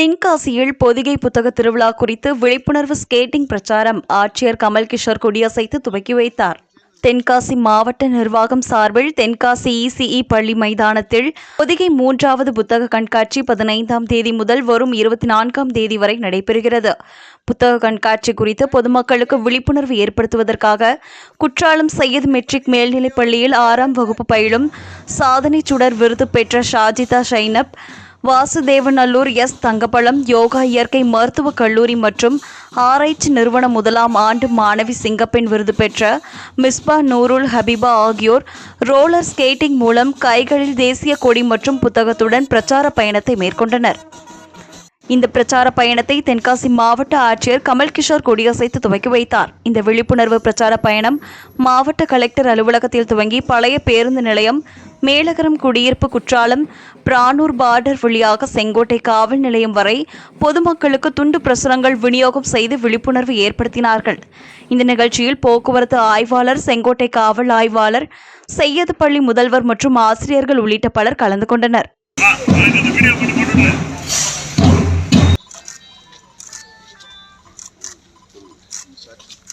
தென்காசியில் பொதிகை புத்தக திருவிழா குறித்து விழிப்புணர்வு ஸ்கேட்டிங் பிரச்சாரம். ஆட்சியர் கமல் கிஷோர் கொடியசைத்து துவக்கி வைத்தார். தென்காசி மாவட்ட நிர்வாகம் சார்பில் தென்காசி இசிஇ பள்ளி மைதானத்தில் பொதிகை மூன்றாவது புத்தக கண்காட்சி பதினைந்தாம் தேதி முதல் வரும் இருபத்தி நான்காம் தேதி வரை நடைபெறுகிறது. புத்தக கண்காட்சி குறித்து பொதுமக்களுக்கு விழிப்புணர்வு ஏற்படுத்துவதற்காக குற்றாலம் சையத் மெட்ரிக் மேல்நிலைப் பள்ளியில் ஆறாம் வகுப்பு பயிலும் சாதனை சுடர் விருது பெற்ற ஷாஜிதா ஷைனப் வாசுதேவநல்லூர் எஸ். தங்கப்பழம் யோகா இயற்கை மருத்துவக் கல்லூரி மற்றும் ஆராய்ச்சி நிறுவன முதலாம் ஆண்டு மாணவி சிங்கப்பெண் விருது பெற்ற மிஸ்பா நூருல் ஹபீபா ஆகியோர் ரோலர் ஸ்கேட்டிங் மூலம் கைகளில் தேசிய கொடி மற்றும் புத்தகத்துடன் பிரச்சார பயணத்தை மேற்கொண்டனர். இந்த பிரச்சார பயணத்தை தென்காசி மாவட்ட ஆட்சியர் கமல் கிஷோர் கொடியசைத்து துவக்கி வைத்தார். இந்த விழிப்புணர்வு பிரச்சார பயணம் மாவட்ட கலெக்டர் அலுவலகத்தில் துவங்கி பழைய பேருந்து நிலையம் மேலகரம் குடியிருப்பு குற்றாலம் பிரானூர் பார்டர் வழியாக செங்கோட்டை காவல் நிலையம் வரை பொதுமக்களுக்கு துண்டு பிரசுரங்கள் விநியோகம் செய்து விழிப்புணர்வு ஏற்படுத்தினார்கள். இந்த நிகழ்ச்சியில் போக்குவரத்து ஆய்வாளர் செங்கோட்டை காவல் ஆய்வாளர் செய்யது பள்ளி முதல்வர் மற்றும் ஆசிரியர்கள் உள்ளிட்ட பலர் கலந்து கொண்டனர். check.